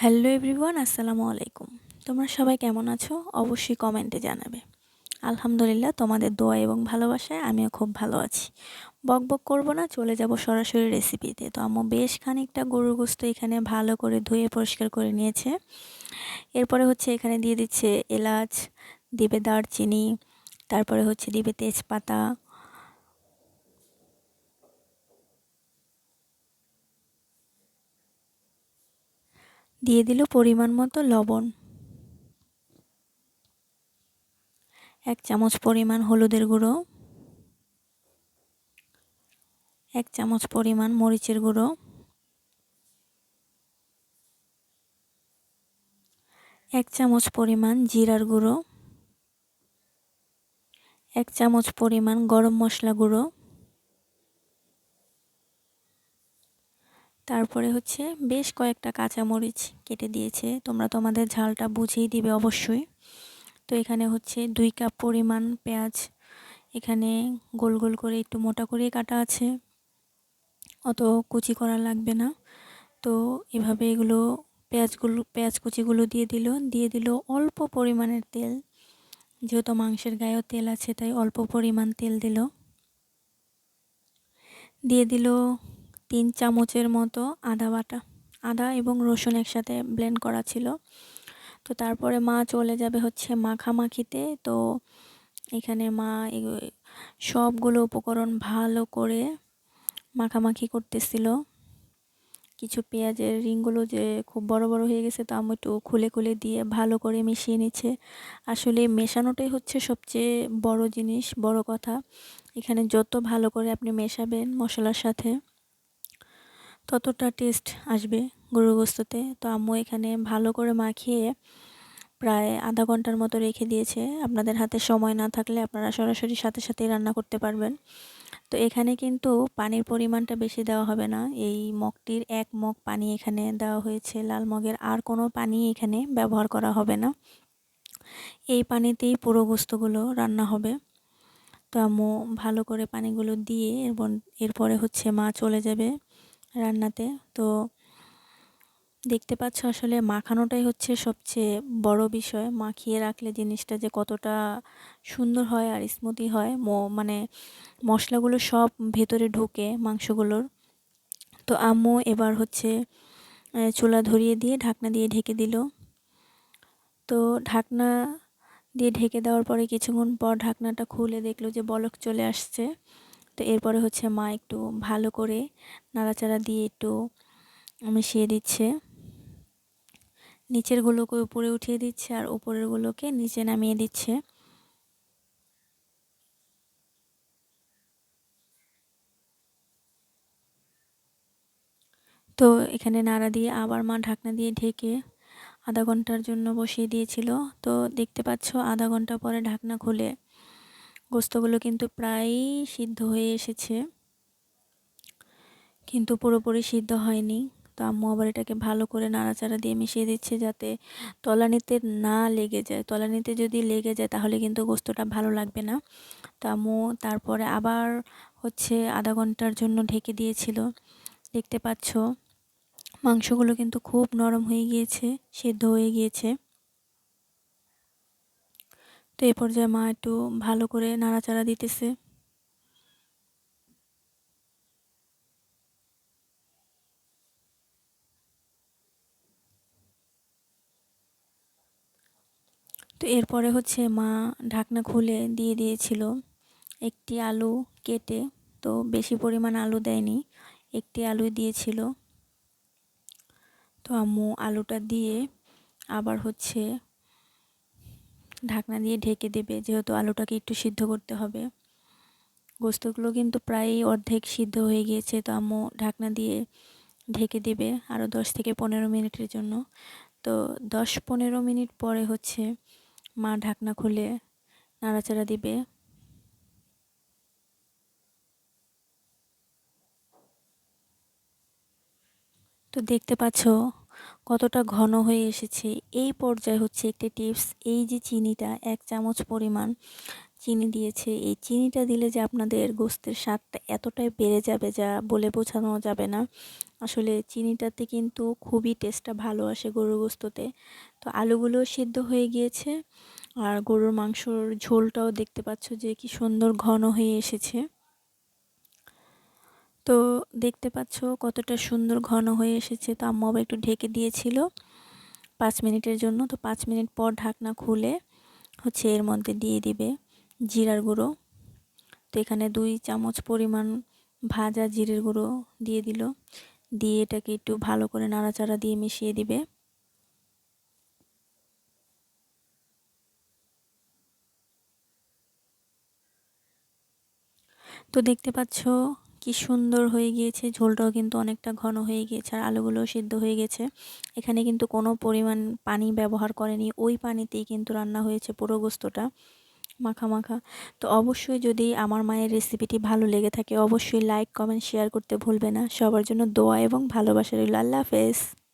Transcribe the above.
Hello everyone, আসসালামু আলাইকুম। তোমরা সবাই কেমন আছো? অবশ্যই কমেন্টে জানাবে। আলহামদুলিল্লাহ, তোমাদের দোয়া এবং ভালোবাসায় আমিও খুব ভালো আছি। বক বক করব না, চলে যাব সরাসরি রেসিপিতে তো আম্মু বেশ খানিকটা গরুর গোস্ত এখানে ভালো করে ধুয়ে পরিষ্কার করে নিয়েছে। এরপরে হচ্ছে এখানে দিয়ে দিচ্ছে এলাচ, দিবে দারচিনি, তারপরে হচ্ছে দিবে তেজপাতা দিয়ে দিল পরিমাণ মতো লবণ। এক চামচ পরিমাণ হলুদের গুঁড়ো। এক চামচ পরিমাণ মরিচের গুঁড়ো। এক চামচ পরিমাণ জিরার গুঁড়ো। এক চামচ পরিমাণ গরম মশলা গুঁড়ো। তারপরে হচ্ছে বেশ কয়েকটা কাঁচামরিচ কেটে দিয়েছে। তোমরা তোমাদের ঝালটা বুঝেই দিবে অবশ্যই। তো এখানে হচ্ছে দুই কাপ পরিমাণ পেঁয়াজ, এখানে গোল গোল করে একটু মোটা করে কাটা আছে। অত কুচি করা লাগবে না। তো এভাবে এগুলো পেঁয়াজগুলো, পেঁয়াজ কুচিগুলো দিয়ে দিল। দিয়ে দিল অল্প পরিমাণের তেল। যেহেতু মাংসের গায়েও তেল আছে, তাই অল্প পরিমাণ তেল দিল। দিয়ে দিল তিন চামচের মতো আদা বাটা, আদা এবং রসুন একসাথে ব্লেন্ড করা ছিল। তো তারপরে মা চলে যাবে হচ্ছে মাখামাখিতে। তো এখানে মা সবগুলো উপকরণ ভালো করে মাখামাখি করতেছিল। কিছু পেঁয়াজের রিংগুলো যে খুব বড় বড় হয়ে গেছে তো আমি একটু খুলে খুলে দিয়ে ভালো করে মিশিয়ে নিচ্ছে। আসলে মেশানোটাই হচ্ছে সবচেয়ে বড় জিনিস, বড় কথা। এখানে যত ভালো করে আপনি মেশাবেন মশলার সাথে। ততটা টেস্ট আসবে গরুর গোস্ততে তো আম্মু এখানে ভালো করে মাখিয়ে প্রায় আধা ঘণ্টার মতো রেখে দিয়েছে। আপনাদের হাতে সময় না থাকলে আপনারা সরাসরি সাথে সাথেই রান্না করতে পারবেন। তো এখানে কিন্তু পানির পরিমাণটা বেশি দেওয়া হবে না। এই মগটির এক মগ পানি এখানে দেওয়া হয়েছে। লাল মগের আর কোনো পানি এখানে ব্যবহার করা হবে না। এই পানিতেই পুরো গোস্তগুলো রান্না হবে। তো আম্মু ভালো করে পানিগুলো দিয়ে এরপর এরপরে হচ্ছে মা চলে যাবে। রান্নাতে। তো দেখতে পাচ্ছ আসলে মাখানোটাই হচ্ছে সবচেয়ে বড় বিষয়। মাখিয়ে রাখলে জিনিসটা যে কতটা সুন্দর হয় আর স্মুদি হয় মানে মশলাগুলো সব ভেতরে ঢুকে মাংসগুলোর। তো আম্মু এবার হচ্ছে চুলা ধরিয়ে দিয়ে ঢাকনা দিয়ে ঢেকে দিল। তো ঢাকনা দিয়ে ঢেকে দেওয়ার পরে কিছুক্ষণ পর ঢাকনাটা খুলে দেখল যে বলক চলে আসছে। তো এরপরে হচ্ছে মা একটু ভালো করে নাড়াচাড়া দিয়ে একটু মিশিয়ে দিচ্ছে। নিচের গুলোকে উপরে উঠিয়ে দিচ্ছে আর উপরের গুলোকে নিচে নামিয়ে দিচ্ছে। তো এখানে নাড়া দিয়ে আবার মা ঢাকনা দিয়ে ঢেকে আধা ঘণ্টার জন্য বসিয়ে দিয়েছিল। তো দেখতে পাচ্ছ আধা ঘণ্টা পরে ঢাকনা খুলে গোস্তগুলো কিন্তু প্রায়ই সিদ্ধ হয়ে এসেছে। কিন্তু পুরোপুরি সিদ্ধ হয়নি। তো আম্মু আবার এটাকে ভালো করে নাড়াচাড়া দিয়ে মিশিয়ে দিচ্ছে যাতে তলানিতে না লেগে যায়। তলানিতে যদি লেগে যায় তাহলে কিন্তু গোস্তটা ভালো লাগবে না। তো আম্মু তারপরে আবার হচ্ছে আধা ঘণ্টার জন্য ঢেকে দিয়েছিল। দেখতে পাচ্ছ, মাংসগুলো কিন্তু খুব নরম হয়ে গিয়েছে, সেদ্ধ হয়ে গিয়েছে। তো এই পর্যায়ে মা একটু ভালো করে নাড়াচাড়া দিতেছে। তো এরপরে হচ্ছে মা ঢাকনা খুলে দিয়ে দিয়েছিল একটি আলু কেটে, তো বেশি পরিমাণ আলু দেয়নি, একটি আলু দিয়েছিল। তো আম্মু আলুটা দিয়ে আবার হচ্ছে ঢাকনা দিয়ে ঢেকে দেবে, যেহেতু আলুটাকে একটু সিদ্ধ করতে হবে। গোস্তগুলো কিন্তু প্রায়ই অর্ধেক সিদ্ধ হয়ে গিয়েছে, তো আম্মু ঢাকনা দিয়ে ঢেকে দেবে আরও দশ থেকে পনেরো মিনিটের জন্য। তো দশ পনেরো মিনিট পরে হচ্ছে মা ঢাকনা খুলে নাড়াচাড়া দিবে। তো দেখতে পাচ্ছ কতটা ঘন হয়ে এসেছে, এই পর্যায়ে হচ্ছে একটি টিপস, এই যে চিনিটা, এক চামচ পরিমাণ চিনি দিয়েছে, এই চিনিটা দিলে যে আপনাদের গোস্তের স্বাদটা এতটাই বেড়ে যাবে যা বলে বোঝানো যাবে না। আসলে চিনিটাতে কিন্তু খুবই টেস্টটা ভালো আসে গরুর গোস্ততে। তো আলুগুলো সিদ্ধ হয়ে গিয়েছে, আর গরুর মাংসর ঝোলটাও দেখতে পাচ্ছ যে কি সুন্দর ঘন হয়ে এসেছে। তো দেখতে পাচ্ছ কতটা সুন্দর ঘন হয়ে এসেছে। তো আম্মু একটু ঢেকে দিয়েছিল পাঁচ মিনিটের জন্য। তো পাঁচ মিনিট পর ঢাকনা খুলে হচ্ছে এর মধ্যে দিয়ে দিবে জিরার গুঁড়ো। তো এখানে দুই চামচ পরিমাণ ভাজা জিরের গুঁড়ো দিয়ে দিল। দিয়ে এটাকে একটু ভালো করে নাড়াচাড়া দিয়ে মিশিয়ে দিবে। তো দেখতে পাচ্ছ কি সুন্দর হয়ে গিয়েছে, ঝোলটাও কিন্তু অনেকটা ঘন হয়ে গিয়েছে আর আলুগুলোও সিদ্ধ হয়ে গেছে। এখানে কিন্তু কোনো পরিমাণ পানি ব্যবহার করেনি, ওই পানিতেই কিন্তু রান্না হয়েছে পুরো গোস্তটা। মাখা মাখা। তো অবশ্যই যদি আমার মায়ের রেসিপিটি ভালো লেগে থাকে, অবশ্যই লাইক, কমেন্ট, শেয়ার করতে ভুলবে না। সবার জন্য দোয়া এবং ভালোবাসা রইল। আল্লাহ হাফেজ।